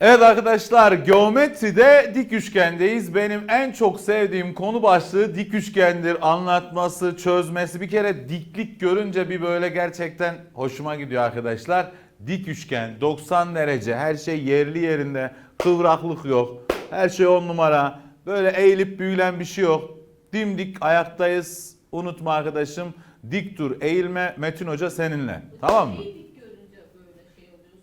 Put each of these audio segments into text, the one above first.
Evet arkadaşlar geometride dik üçgendeyiz. Benim en çok sevdiğim konu başlığı dik üçgendir. Anlatması, çözmesi. Bir kere diklik görünce bir böyle gerçekten hoşuma gidiyor arkadaşlar. Dik üçgen 90 derece her şey yerli yerinde. Kıvraklık yok. Her şey on numara. Böyle eğilip büyülen bir şey yok. Dimdik ayaktayız. Unutma arkadaşım. Dik dur, eğilme. Metin Hoca seninle. Tamam mı? Dik görünce böyle şey oluyorsun.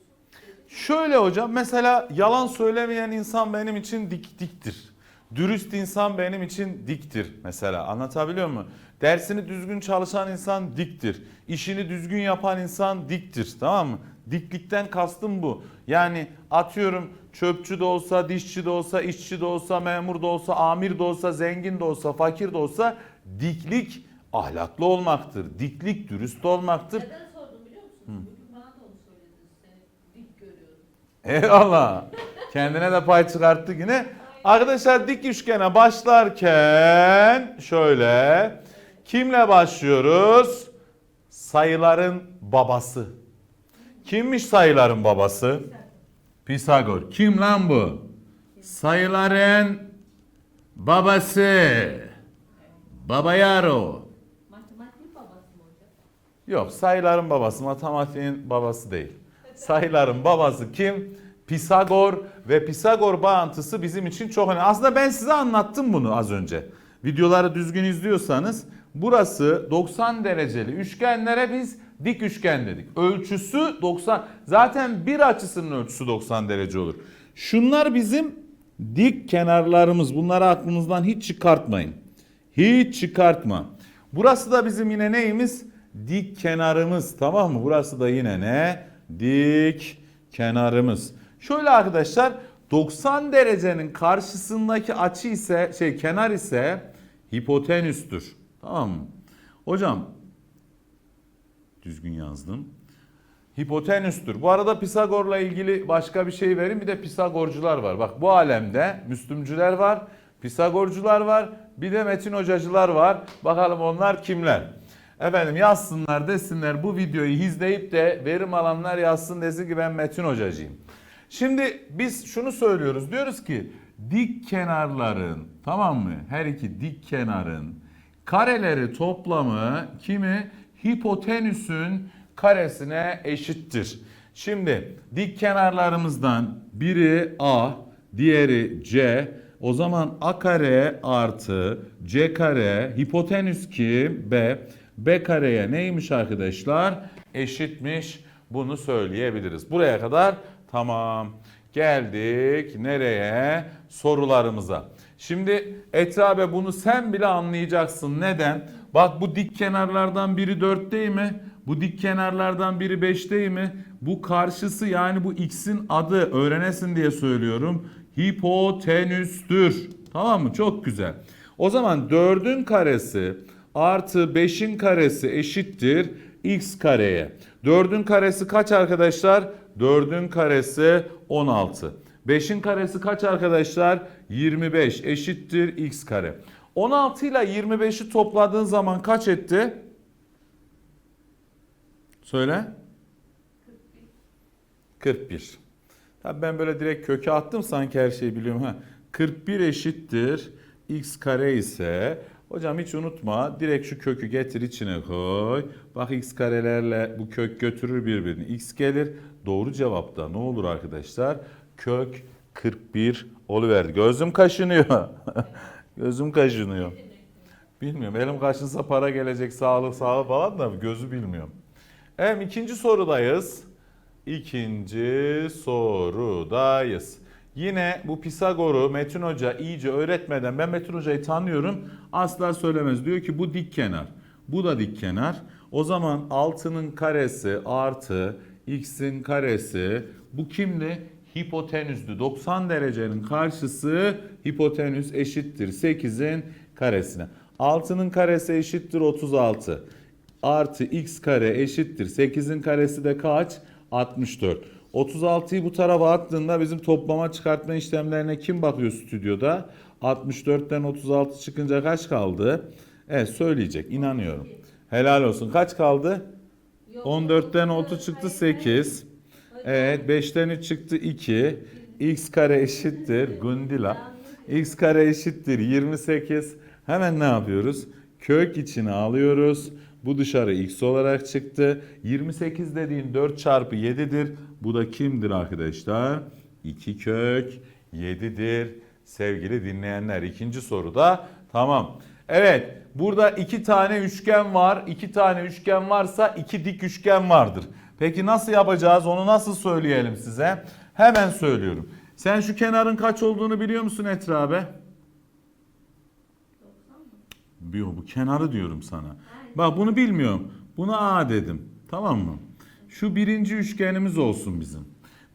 Şöyle hocam mesela yalan söylemeyen insan benim için dik diktir. Dürüst insan benim için diktir mesela anlatabiliyor muyum? Dersini düzgün çalışan insan diktir. İşini düzgün yapan insan diktir tamam mı? Diklikten kastım bu. Yani atıyorum çöpçü de olsa, dişçi de olsa, işçi de olsa, memur da olsa, amir de olsa, zengin de olsa, fakir de olsa diklik ahlaklı olmaktır. Diklik dürüst olmaktır. Neden sordum biliyor musun? Bugün bana da onu söylediniz. Seni dik görüyorum. Eyvallah. Kendine de pay çıkarttık yine. Arkadaşlar dik üçgene başlarken şöyle kimle başlıyoruz? Sayıların babası. Kimmiş sayıların babası? Pisagor. Kim lan bu? Sayıların babası. Baba Yaro. Matematik babası mı hocam? Yok sayıların babası matematiğin babası değil. Sayıların babası kim? Pisagor ve Pisagor bağıntısı bizim için çok önemli. Aslında ben size anlattım bunu az önce. Videoları düzgün izliyorsanız burası 90 dereceli üçgenlere biz dik üçgen dedik. Ölçüsü 90. Zaten bir açısının ölçüsü 90 derece olur. Şunlar bizim dik kenarlarımız. Bunları aklınızdan hiç çıkartmayın. Hiç çıkartma. Burası da bizim yine neyimiz? Dik kenarımız tamam mı? Burası da yine ne? Dik kenarımız. Şöyle arkadaşlar 90 derecenin karşısındaki açı ise şey kenar ise hipotenüstür. Tamam mı? Hocam düzgün yazdım. Hipotenüstür. Bu arada Pisagor'la ilgili başka bir şey vereyim. Bir de Pisagorcular var. Bak bu alemde Müslümcüler var, Pisagorcular var, bir de Metin Hocacılar var. Bakalım onlar kimler? Efendim yazsınlar desinler bu videoyu izleyip de verim alanlar yazsın desin ki ben Metin Hocacıyım. Şimdi biz şunu söylüyoruz. Diyoruz ki dik kenarların tamam mı? Her iki dik kenarın kareleri toplamı kimi? Hipotenüsün karesine eşittir. Şimdi dik kenarlarımızdan biri A, diğeri C. O zaman A kare artı C kare hipotenüs kim? B. B kareye neymiş arkadaşlar? Eşitmiş. Bunu söyleyebiliriz. Buraya kadar tamam. Geldik nereye? Sorularımıza. Şimdi Etrabe bunu sen bile anlayacaksın. Neden? Bak bu dik kenarlardan biri 4 değil mi? Bu dik kenarlardan biri 5 değil mi? Bu karşısı yani bu x'in adı öğrenesin diye söylüyorum. Hipotenüstür. Tamam mı? Çok güzel. O zaman 4'ün karesi artı 5'in karesi eşittir x kareye. 4'ün karesi kaç arkadaşlar? 4'ün karesi 16. 5'in karesi kaç arkadaşlar? 25 eşittir x kare. 16 ile 25'i topladığın zaman kaç etti? Söyle. 41. Tabii ben böyle direkt köke attım sanki her şeyi biliyorum. Ha. 41 eşittir x kare ise hocam hiç unutma direkt şu kökü getir içine koy. Bak x karelerle bu kök götürür birbirini. x gelir. Doğru cevapta ne olur arkadaşlar? Kök 41 oluverdi. Gözüm kaşınıyor. Gözüm kaşınıyor. Bilmiyorum. Elim kaşınsa para gelecek, sağlık, sağlık falan da gözü bilmiyorum. Evet ikinci sorudayız. İkinci sorudayız. Yine bu Pisagor'u Metin Hoca iyice öğretmeden ben Metin Hoca'yı tanıyorum. Asla söylemez. Diyor ki bu dik kenar. Bu da dik kenar. O zaman 6'nın karesi artı x'in karesi bu kimdi? Hipotenüstü. 90 derecenin karşısı hipotenüs eşittir 8'in karesine. 6'nın karesi eşittir 36 artı x kare eşittir. 8'in karesi de kaç? 64. 36'yı bu tarafa attığında bizim toplama çıkartma işlemlerine kim bakıyor stüdyoda? 64'ten 36 çıkınca kaç kaldı? Evet söyleyecek inanıyorum. Helal olsun. Kaç kaldı? Yok, 14'ten 6 dokuz, çıktı hayır, hayır. 8. Hocam, Evet 5'ten 3 çıktı 2. x kare eşittir Gundila. x kare eşittir 28. Hemen ne yapıyoruz? Kök içine alıyoruz. Bu dışarı x olarak çıktı. 28 dediğin 4 çarpı 7'dir. Bu da kimdir arkadaşlar? 2 kök 7'dir sevgili dinleyenler. İkinci soruda tamam. Evet burada iki tane üçgen var. İki tane üçgen varsa iki dik üçgen vardır. Peki nasıl yapacağız onu nasıl söyleyelim size? Hemen söylüyorum. Sen şu kenarın kaç olduğunu biliyor musun Etra abi? 90 mı? Yok bu kenarı diyorum sana. Bak bunu bilmiyorum. Buna A dedim. Tamam mı? Şu birinci üçgenimiz olsun bizim.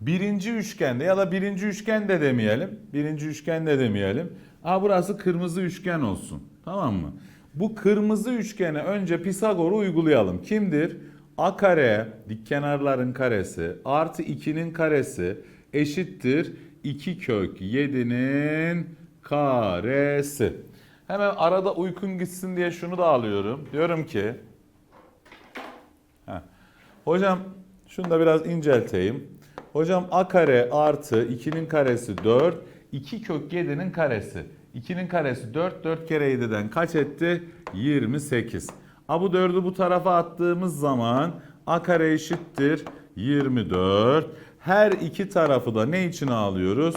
Birinci üçgende ya da birinci üçgen de demeyelim. Birinci üçgen de demeyelim. A burası kırmızı üçgen olsun. Tamam mı? Bu kırmızı üçgene önce Pisagor'u uygulayalım. Kimdir? A kare dik kenarların karesi artı 2'nin karesi eşittir 2 kök 7'nin karesi. Hemen arada uykun gitsin diye şunu da alıyorum. Diyorum ki Heh. Hocam şunu da biraz incelteyim. Hocam a kare artı 2'nin karesi 4. 2 kök 7'nin karesi. 2'nin karesi 4. 4 kere 7'den kaç etti? 28. A bu 4'ü bu tarafa attığımız zaman a kare eşittir 24. Her iki tarafı da ne içine alıyoruz?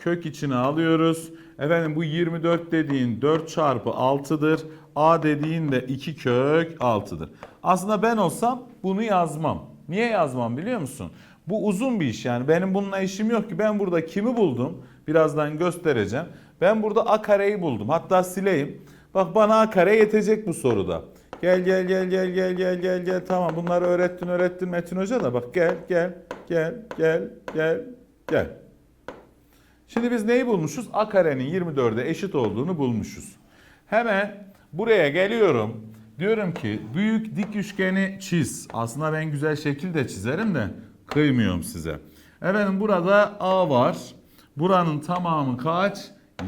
Kök içine alıyoruz. Efendim bu 24 dediğin 4 çarpı 6'dır. A dediğin de 2 kök 6'dır. Aslında ben olsam bunu yazmam. Niye yazmam biliyor musun? Bu uzun bir iş yani benim bununla işim yok ki. Ben burada kimi buldum? Birazdan göstereceğim. Ben burada A kareyi buldum. Hatta sileyim. Bak bana A kare yetecek bu soruda. Gel gel gel gel gel gel gel gel tamam bunları öğrettin öğrettin Metin Hoca da bak gel gel gel gel gel gel. Şimdi biz neyi bulmuşuz? A karenin 24'e eşit olduğunu bulmuşuz. Hemen buraya geliyorum. Diyorum ki büyük dik üçgeni çiz. Aslında ben güzel şekilde çizerim de kıymıyorum size. Efendim burada A var. Buranın tamamı kaç?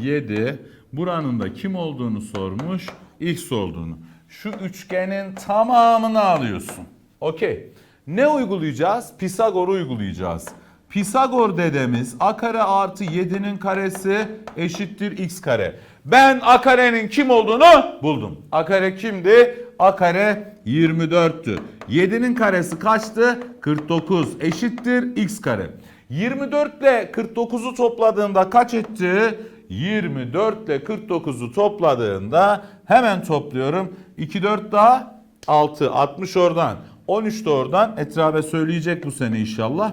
7. Buranın da kim olduğunu sormuş. X olduğunu. Şu üçgenin tamamını alıyorsun. Okey. Ne uygulayacağız? Pisagor'u uygulayacağız. Pisagor dedemiz a kare artı 7'nin karesi eşittir x kare. Ben a karenin kim olduğunu buldum. A kare kimdi? A kare 24'tü. 7'nin karesi kaçtı? 49 eşittir x kare. 24 ile 49'u topladığında kaç etti? 24 ile 49'u topladığında hemen topluyorum. 2 4 daha 6 60 oradan. 13 de oradan etrafa söyleyecek bu sene inşallah.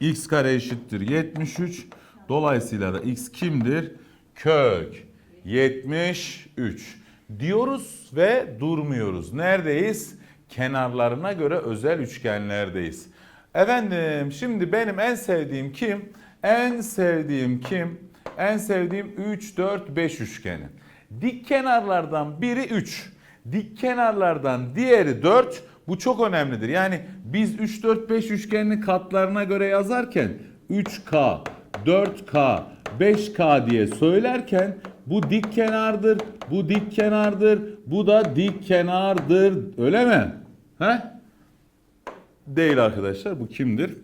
X kare eşittir 73. Dolayısıyla da x kimdir? Kök 73 diyoruz ve durmuyoruz. Neredeyiz? Kenarlarına göre özel üçgenlerdeyiz. Efendim şimdi benim en sevdiğim kim? En sevdiğim kim? En sevdiğim 3, 4, 5 üçgeni. Dik kenarlardan biri 3. Dik kenarlardan diğeri 4. Bu çok önemlidir. Yani biz 3, 4, 5 üçgenini katlarına göre yazarken 3K, 4K, 5K diye söylerken bu dik kenardır, bu dik kenardır, bu da dik kenardır. Öyle mi? He? Değil arkadaşlar. Bu kimdir?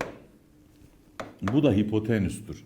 Bu da hipotenüstür.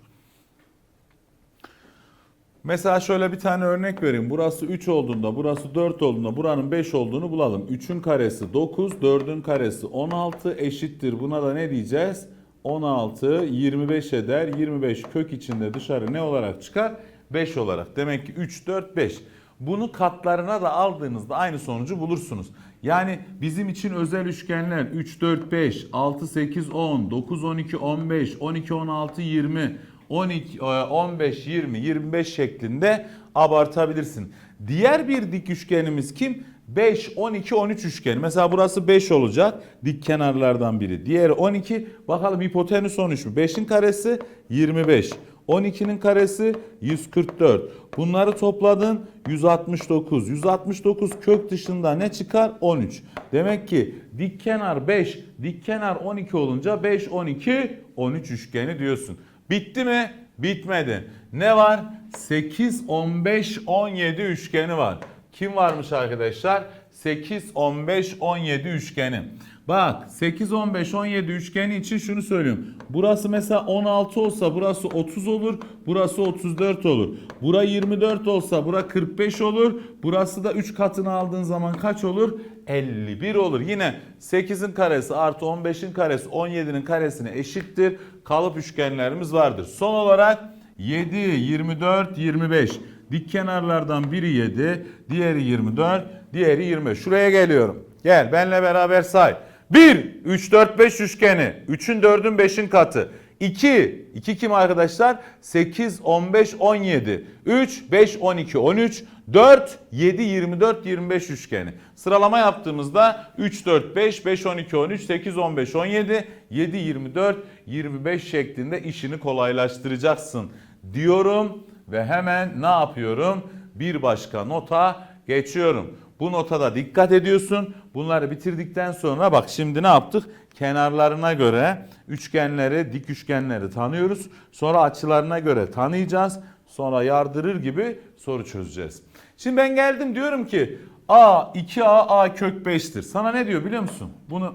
Mesela şöyle bir tane örnek vereyim. Burası 3 olduğunda, burası 4 olduğunda, buranın 5 olduğunu bulalım. 3'ün karesi 9, 4'ün karesi 16 eşittir. Buna da ne diyeceğiz? 16, 25 eder. 25 kök içinde dışarı ne olarak çıkar? 5 olarak. Demek ki 3, 4, 5. Bunu katlarına da aldığınızda aynı sonucu bulursunuz. Yani bizim için özel üçgenler 3, 4, 5, 6, 8, 10, 9, 12, 15, 12, 16, 20, 12, 15, 20, 25 şeklinde abartabilirsin. Diğer bir dik üçgenimiz kim? 5, 12, 13 üçgeni. Mesela burası 5 olacak. Dik kenarlardan biri. Diğeri 12. Bakalım hipotenüs 13 mü? 5'in karesi 25. 12'nin karesi 144. Bunları topladın 169. 169 kök dışında ne çıkar? 13. Demek ki dik kenar 5, dik kenar 12 olunca 5, 12, 13 üçgeni diyorsun. Bitti mi? Bitmedi. Ne var? 8, 15, 17 üçgeni var. Kim varmış arkadaşlar? 8, 15, 17 üçgeni. Bak 8, 15, 17 üçgeni için şunu söylüyorum. Burası mesela 16 olsa burası 30 olur. Burası 34 olur. Bura 24 olsa bura 45 olur. Burası da 3 katını aldığın zaman kaç olur? 51 olur. Yine 8'in karesi artı 15'in karesi 17'nin karesine eşittir. Kalıp üçgenlerimiz vardır. Son olarak 7, 24, 25. Dik kenarlardan biri 7, diğeri 24, diğeri 25. Şuraya geliyorum. Gel benle beraber say. 1, 3, 4, 5 üçgeni. 3'ün 4'ün 5'in katı. 2, 2 kim arkadaşlar? 8, 15, 17. 3, 5, 12, 13. 4, 7, 24, 25 üçgeni. Sıralama yaptığımızda 3, 4, 5, 5, 12, 13, 8, 15, 17, 7, 24, 25 şeklinde işini kolaylaştıracaksın diyorum ve hemen ne yapıyorum? Bir başka nota geçiyorum. Bu notada dikkat ediyorsun. Bunları bitirdikten sonra bak şimdi ne yaptık? Kenarlarına göre üçgenleri, dik üçgenleri tanıyoruz. Sonra açılarına göre tanıyacağız. Sonra yardırır gibi soru çözeceğiz. Şimdi ben geldim diyorum ki A 2A A kök 5'tir. Sana ne diyor biliyor musun? Bunu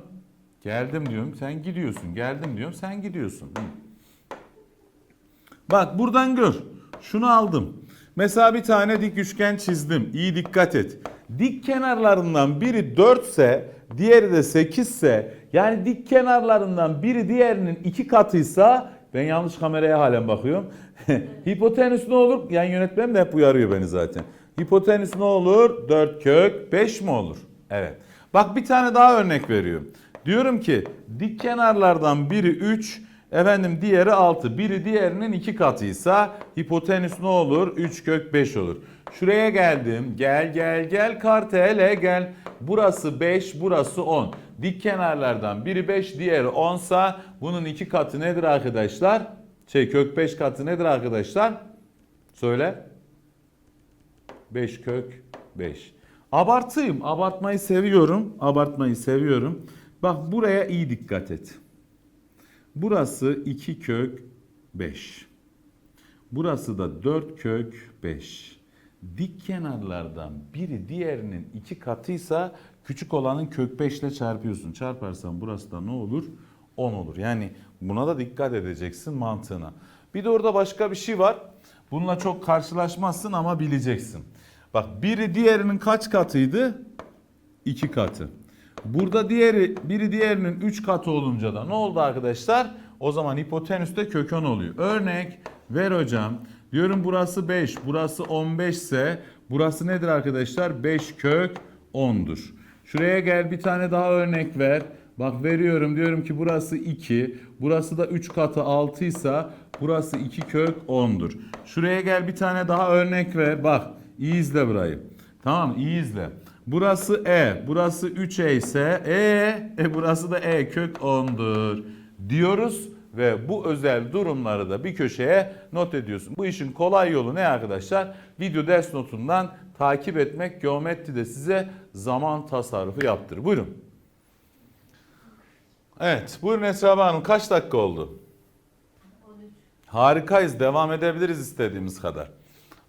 geldim diyorum sen gidiyorsun. Geldim diyorum sen gidiyorsun. Bak buradan gör. Şunu aldım. Mesela bir tane dik üçgen çizdim. İyi dikkat et. Dik kenarlarından biri 4 ise diğeri de 8 ise yani dik kenarlarından biri diğerinin iki katıysa ben yanlış kameraya halen bakıyorum. Hipotenüs ne olur? Yani yönetmenim de hep uyarıyor beni zaten. Hipotenüs ne olur? 4 kök 5 mi olur? Evet. Bak bir tane daha örnek veriyorum. Diyorum ki dik kenarlardan biri 3, efendim diğeri 6. Biri diğerinin iki katıysa hipotenüs ne olur? 3 kök 5 olur. Şuraya geldim. Gel gel gel kartele gel. Burası 5, burası 10. Dik kenarlardan biri 5, diğeri 10 sa bunun iki katı nedir arkadaşlar? Şey kök 5 katı nedir arkadaşlar? Söyle. 5 kök 5. Abartayım. Abartmayı seviyorum. Abartmayı seviyorum. Bak buraya iyi dikkat et. Burası 2 kök 5. Burası da 4 kök 5. Dik kenarlardan biri diğerinin iki katıysa küçük olanın kök 5 ile çarpıyorsun. Çarparsan burası da ne olur? 10 olur. Yani buna da dikkat edeceksin mantığına. Bir de orada başka bir şey var. Bununla çok karşılaşmazsın ama bileceksin. Bak biri diğerinin kaç katıydı? 2 katı. Burada diğeri biri diğerinin 3 katı olunca da ne oldu arkadaşlar? O zaman hipotenüste kök 10 oluyor. Örnek ver hocam. Diyorum burası 5, burası 15 ise burası nedir arkadaşlar? 5 kök 10'dur. Şuraya gel bir tane daha örnek ver. Bak veriyorum diyorum ki burası 2, burası da 3 katı 6 ise burası 2 kök 10'dur. Şuraya gel bir tane daha örnek ver. Bak iyi izle burayı. Tamam iyi izle. Burası E, burası 3E ise E, e burası da E kök 10'dur diyoruz ve bu özel durumları da bir köşeye not ediyorsun. Bu işin kolay yolu ne arkadaşlar? Video ders notundan takip etmek geometride size zaman tasarrufu yaptırır. Buyurun. Evet, buyurun Esra Hanım kaç dakika oldu? 13. Harikayız. Devam edebiliriz istediğimiz kadar.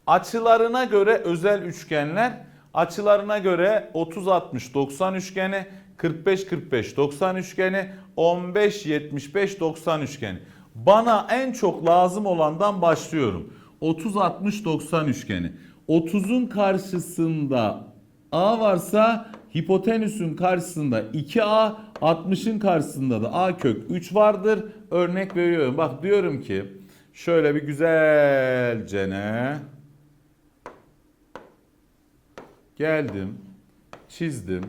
Açılarına göre özel üçgenler, açılarına göre 30 60 90 üçgeni, 45 45 90 üçgeni, 15 75 90 üçgeni. Bana en çok lazım olandan başlıyorum. 30 60 90 üçgeni. 30'un karşısında A varsa hipotenüsün karşısında 2A, 60'ın karşısında da A kök 3 vardır. Örnek veriyorum. Bak diyorum ki şöyle bir güzelce ne geldim, çizdim.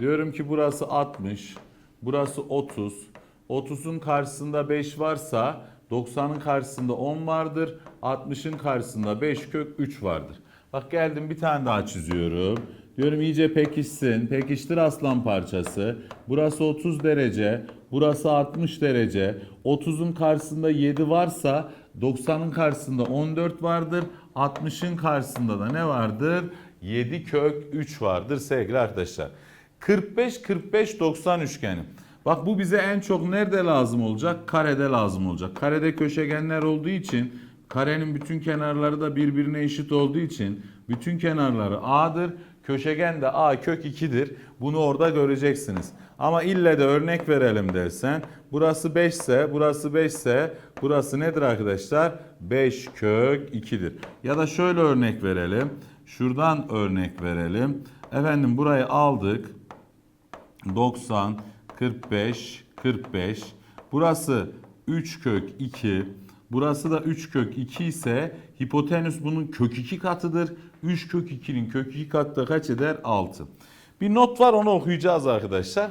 Diyorum ki burası 60, burası 30. 30'un karşısında 5 varsa 90'ın karşısında 10 vardır. 60'ın karşısında 5 kök 3 vardır. Bak geldim bir tane daha çiziyorum. Diyorum iyice pekişsin. Pekiştir aslan parçası. Burası 30 derece. Burası 60 derece. 30'un karşısında 7 varsa 90'ın karşısında 14 vardır. 60'ın karşısında da ne vardır? 7 kök 3 vardır sevgili arkadaşlar. 45 45 90 üçgeni. Bak bu bize en çok nerede lazım olacak? Karede lazım olacak. Karede köşegenler olduğu için karenin bütün kenarları da birbirine eşit olduğu için bütün kenarları A'dır. Köşegen de a kök 2'dir. Bunu orada göreceksiniz. Ama ille de örnek verelim dersen burası 5 ise burası 5 ise burası nedir arkadaşlar? 5 kök 2'dir. Ya da şöyle örnek verelim. Şuradan örnek verelim. Efendim burayı aldık. 90, 45, 45. Burası 3 kök 2. Burası da 3 kök 2 ise hipotenüs bunun kök 2 katıdır. 3 kök 2'nin kök 2 katı da kaç eder? 6. Bir not var onu okuyacağız arkadaşlar.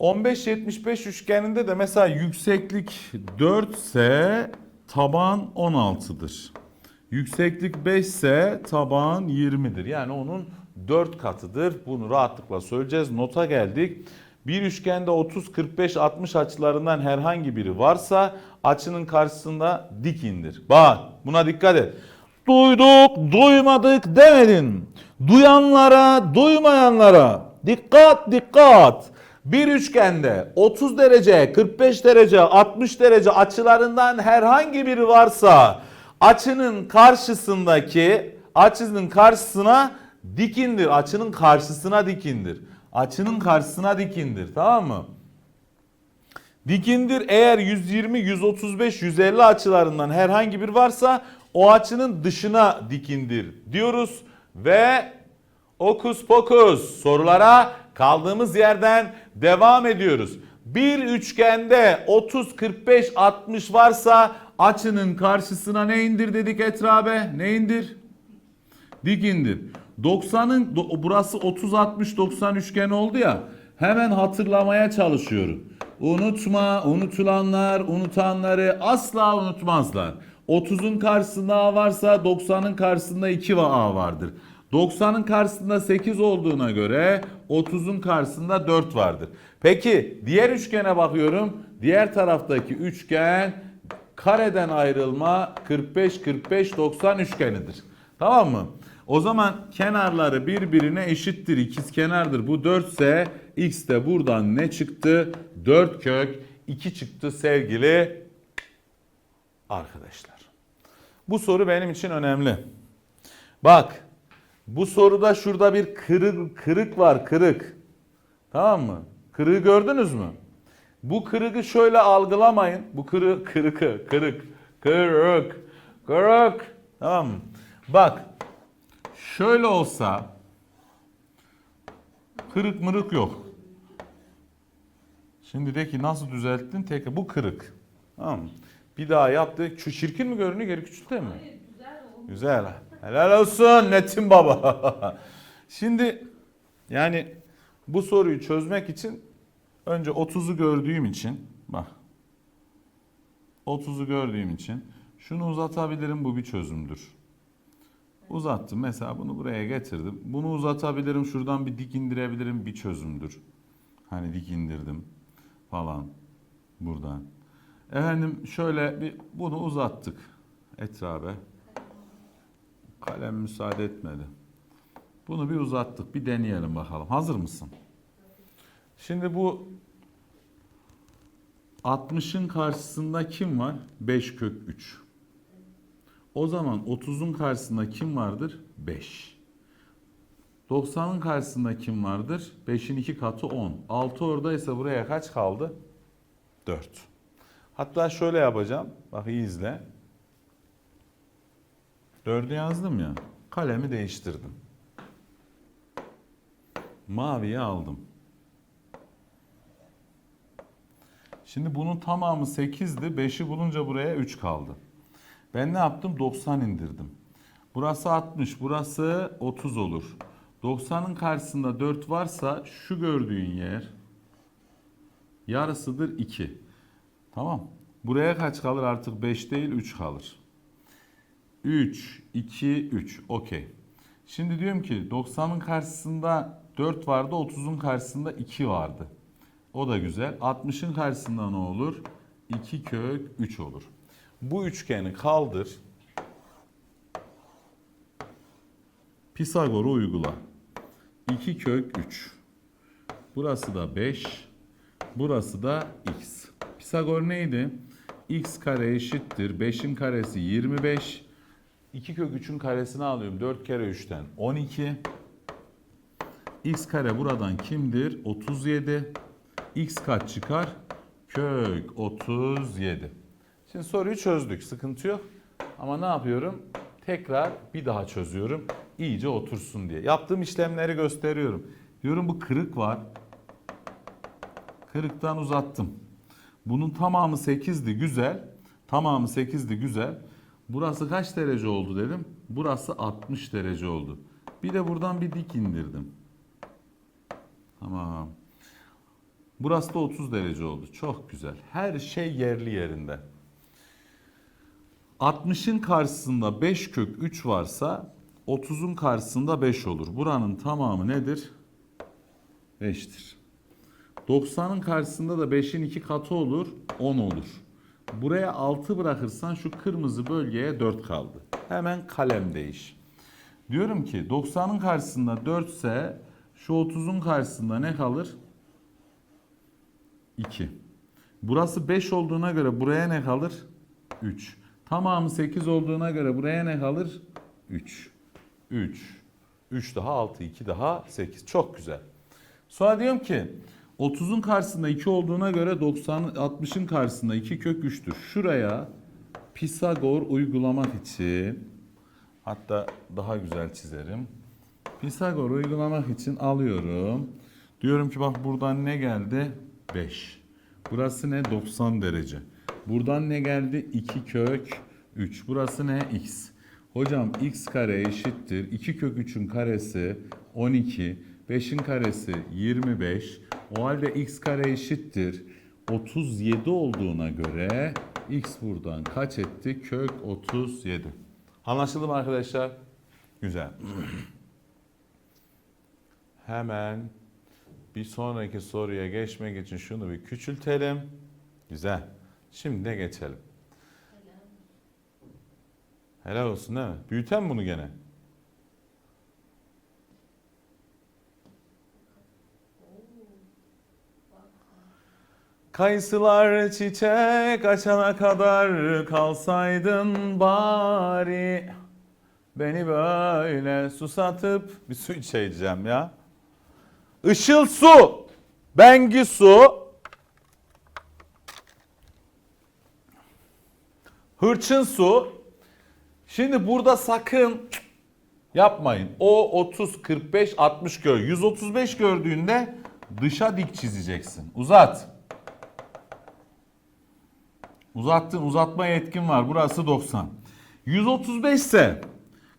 15-75 üçgeninde de mesela yükseklik 4 ise taban 16'dır. Yükseklik 5 ise taban 20'dir. Yani onun 4 katıdır. Bunu rahatlıkla söyleyeceğiz. Nota geldik. Bir üçgende 30, 45, 60 açılarından herhangi biri varsa açının karşısında dik indir. Bak buna dikkat et. Duyduk, duymadık demedin. Duyanlara, duymayanlara dikkat, dikkat. Bir üçgende 30 derece, 45 derece, 60 derece açılarından herhangi biri varsa açının karşısındaki açının karşısına dikindir. Açının karşısına dikindir. Açının karşısına dikindir. Tamam mı? Dikindir eğer 120, 135, 150 açılarından herhangi bir varsa o açının dışına dikindir diyoruz ve okus pokus sorulara kaldığımız yerden devam ediyoruz. Bir üçgende 30, 45, 60 varsa açının karşısına ne indir dedik etrabe? Ne indir? Dik indir. 90'ın do- burası 30 60 90 üçgen oldu ya. Hemen hatırlamaya çalışıyorum. Unutma, unutulanlar, unutanları asla unutmazlar. 30'un karşısında A varsa 90'ın karşısında 2 A vardır. 90'ın karşısında 8 olduğuna göre 30'un karşısında 4 vardır. Peki diğer üçgene bakıyorum. Diğer taraftaki üçgen kareden ayrılma 45 45 90 üçgenidir. Tamam mı? O zaman kenarları birbirine eşittir. İkiz kenardır. Bu 4 ise x de buradan ne çıktı? 4 kök 2 çıktı sevgili arkadaşlar. Bu soru benim için önemli. Bak bu soruda şurada bir kırık, kırık var kırık. Tamam mı? Kırığı gördünüz mü? Bu kırığı şöyle algılamayın. Bu kırık, kırıkı, kırık, kırık, kırık. Tamam mı? Bak, şöyle olsa kırık mırık yok. Şimdi de ki nasıl düzelttin? Tekrar bu kırık. Tamam mı? Bir daha yaptık. Şu çirkin mi görünüyor? Geri küçültü mi? Hayır, güzel olmuş. Güzel. Helal olsun Netin Baba. Şimdi yani bu soruyu çözmek için önce 30'u gördüğüm için bak 30'u gördüğüm için şunu uzatabilirim bu bir çözümdür. Uzattım mesela bunu buraya getirdim. Bunu uzatabilirim şuradan bir dik indirebilirim bir çözümdür. Hani dik indirdim falan buradan. Efendim şöyle bir bunu uzattık etrabe. Kalem müsaade etmedi. Bunu bir uzattık. Bir deneyelim bakalım. Hazır mısın? Şimdi bu 60'ın karşısında kim var? 5 kök 3. O zaman 30'un karşısında kim vardır? 5. 90'ın karşısında kim vardır? 5'in 2 katı 10. 6 oradaysa buraya kaç kaldı? 4. Hatta şöyle yapacağım. Bak iyi izle. 4'ü yazdım ya. Kalemi değiştirdim. Maviyi aldım. Şimdi bunun tamamı 8'di. 5'i bulunca buraya 3 kaldı. Ben ne yaptım? 90 indirdim. Burası 60, burası 30 olur. 90'ın karşısında 4 varsa şu gördüğün yer yarısıdır 2. Tamam. Buraya kaç kalır? Artık 5 değil 3 kalır. 3, 2, 3. Okey. Şimdi diyorum ki 90'ın karşısında 4 vardı, 30'un karşısında 2 vardı. O da güzel. 60'ın karşısında ne olur? 2 kök 3 olur. Bu üçgeni kaldır. Pisagor'u uygula. 2 kök 3. Burası da 5. Burası da x. Pisagor neydi? x kare eşittir. 5'in karesi 25. 2 kök 3'ün karesini alıyorum. 4 kere 3'ten 12. X kare buradan kimdir? 37. X kaç çıkar? Kök 37. Şimdi soruyu çözdük. Sıkıntı yok. Ama ne yapıyorum? Tekrar bir daha çözüyorum. İyice otursun diye. Yaptığım işlemleri gösteriyorum. Diyorum bu kırık var. Kırıktan uzattım. Bunun tamamı 8'di güzel. Tamamı 8'di güzel. Burası kaç derece oldu dedim. Burası 60 derece oldu. Bir de buradan bir dik indirdim. Tamam. Burası da 30 derece oldu. Çok güzel. Her şey yerli yerinde. 60'ın karşısında 5 kök 3 varsa 30'un karşısında 5 olur. Buranın tamamı nedir? 5'tir. 90'ın karşısında da 5'in 2 katı olur, 10 olur. Buraya 6 bırakırsan şu kırmızı bölgeye 4 kaldı. Hemen kalem değiş. Diyorum ki 90'ın karşısında 4 ise şu 30'un karşısında ne kalır? 2. Burası 5 olduğuna göre buraya ne kalır? 3. Tamamı 8 olduğuna göre buraya ne kalır? 3. 3. 3 daha 6, 2 daha 8. Çok güzel. Sonra diyorum ki 30'un karşısında 2 olduğuna göre 90 60'ın karşısında 2 kök 3'tür. Şuraya Pisagor uygulamak için hatta daha güzel çizerim. Pisagor uygulamak için alıyorum. Diyorum ki bak buradan ne geldi? 5. Burası ne? 90 derece. Buradan ne geldi? 2 kök 3. Burası ne? X. Hocam x kare eşittir. 2 kök 3'ün karesi 12. 5'in karesi 25. O halde x kare eşittir. 37 olduğuna göre x buradan kaç etti? Kök 37. Anlaşıldı mı arkadaşlar? Güzel. Hemen bir sonraki soruya geçmek için şunu bir küçültelim. Güzel. Şimdi de geçelim. Helal olsun değil mi? Büyüten bunu gene. Kayısılar çiçek açana kadar kalsaydın bari. Beni böyle susatıp bir su içeceğim ya. Işıl su. Bengi su. Hırçın su. Şimdi burada sakın yapmayın. O 30, 45, 60 gör. 135 gördüğünde dışa dik çizeceksin. Uzat. Uzattın. Uzatma yetkin var. Burası 90. 135 ise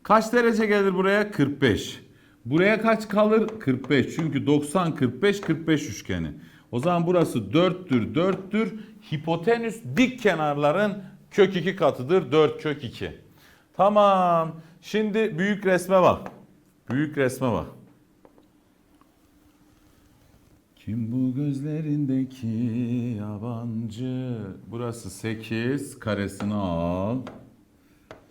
kaç derece gelir buraya? 45. Buraya kaç kalır? 45. Çünkü 90, 45, 45 üçgeni. O zaman burası 4'tür, 4'tür. Hipotenüs dik kenarların kök 2 katıdır. 4 kök 2. Tamam. Şimdi büyük resme bak. Büyük resme bak. Kim bu gözlerindeki yabancı? Burası 8 karesini al.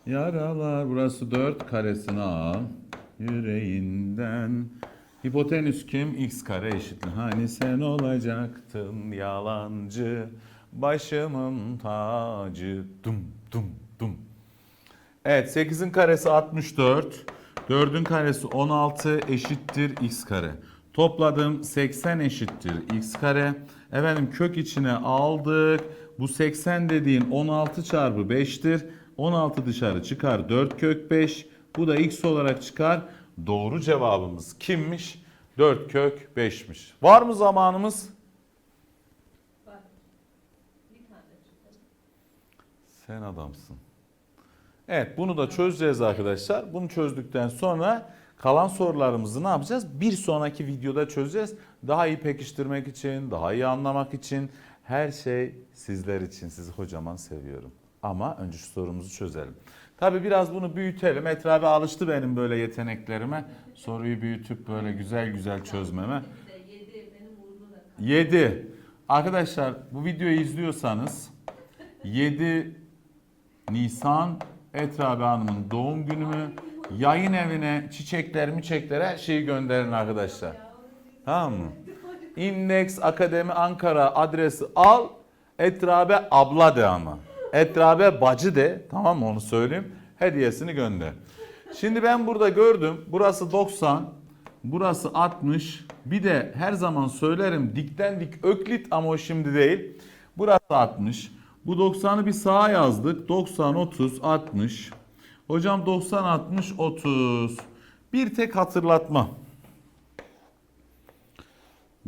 Yaralar burası 4 karesini al. Yüreğinden. Hipotenüs kim? X kare eşitli. Hani sen olacaktın yalancı. Başımın tacı. Dum dum dum. Evet 8'in karesi 64. 4'ün karesi 16 eşittir x kare. Topladım 80 eşittir x kare. Efendim kök içine aldık. Bu 80 dediğin 16 çarpı 5'tir. 16 dışarı çıkar 4 kök 5. Bu da x olarak çıkar. Doğru cevabımız kimmiş? 4 kök 5'miş. Var mı zamanımız? Sen adamsın. Evet bunu da çözeceğiz arkadaşlar. Bunu çözdükten sonra kalan sorularımızı ne yapacağız? Bir sonraki videoda çözeceğiz. Daha iyi pekiştirmek için, daha iyi anlamak için her şey sizler için. Sizi kocaman seviyorum. Ama önce şu sorumuzu çözelim. Tabii biraz bunu büyütelim. Etrafı alıştı benim böyle yeteneklerime. Soruyu büyütüp böyle güzel güzel çözmeme. Bir de yedi benim uğurlu da. 7. Arkadaşlar bu videoyu izliyorsanız 7 Nisan Etrabi Hanım'ın doğum günü mü? Yayın evine çiçekler miçekler her şeyi gönderin arkadaşlar. Tamam mı? Index Akademi Ankara adresi al. Etrabe abla de ama. Etrabe bacı de. Tamam mı onu söyleyeyim. hediyesini gönder. Şimdi ben burada gördüm. Burası 90, burası 60. Bir de her zaman söylerim dikten dik öklit ama o şimdi değil. Burası 60. Bu 90'ı bir sağa yazdık. 90, 30, 60. Hocam 90, 60, 30. Bir tek hatırlatma.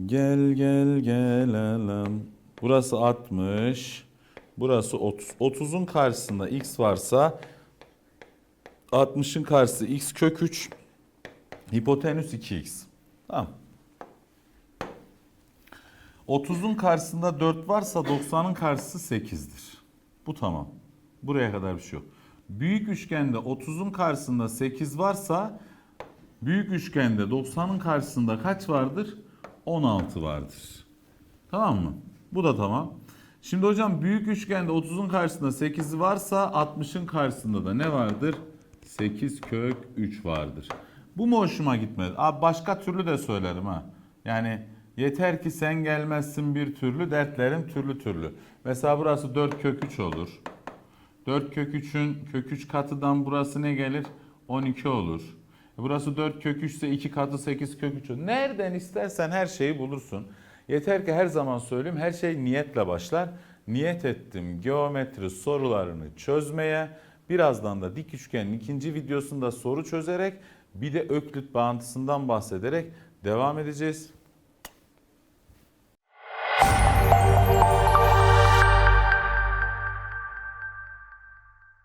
Gel gel gelelim. Burası 60. Burası 30. 30'un karşısında x varsa 60'ın karşısı x kök 3. Hipotenüs 2x. Tamam. 30'un karşısında 4 varsa 90'ın karşısı 8'dir. Bu tamam. Buraya kadar bir şey yok. Büyük üçgende 30'un karşısında 8 varsa büyük üçgende 90'ın karşısında kaç vardır? 16 vardır. Tamam mı? Bu da tamam. Şimdi hocam büyük üçgende 30'un karşısında 8 varsa 60'ın karşısında da ne vardır? 8 kök 3 vardır. Bu mu hoşuma gitmedi? Abi başka türlü de söylerim ha. Yani yeter ki sen gelmezsin bir türlü dertlerim türlü türlü. Mesela burası 4 kök 3 olur. 4 kök 3'ün kök 3 katıdan burası ne gelir? 12 olur. E Burası 4 kök 3 ise 2 katı 8 kök 3 olur. Nereden istersen her şeyi bulursun. Yeter ki her zaman söyleyeyim her şey niyetle başlar. Niyet ettim geometri sorularını çözmeye. Birazdan da dik üçgenin ikinci videosunda soru çözerek bir de öklit bağıntısından bahsederek devam edeceğiz.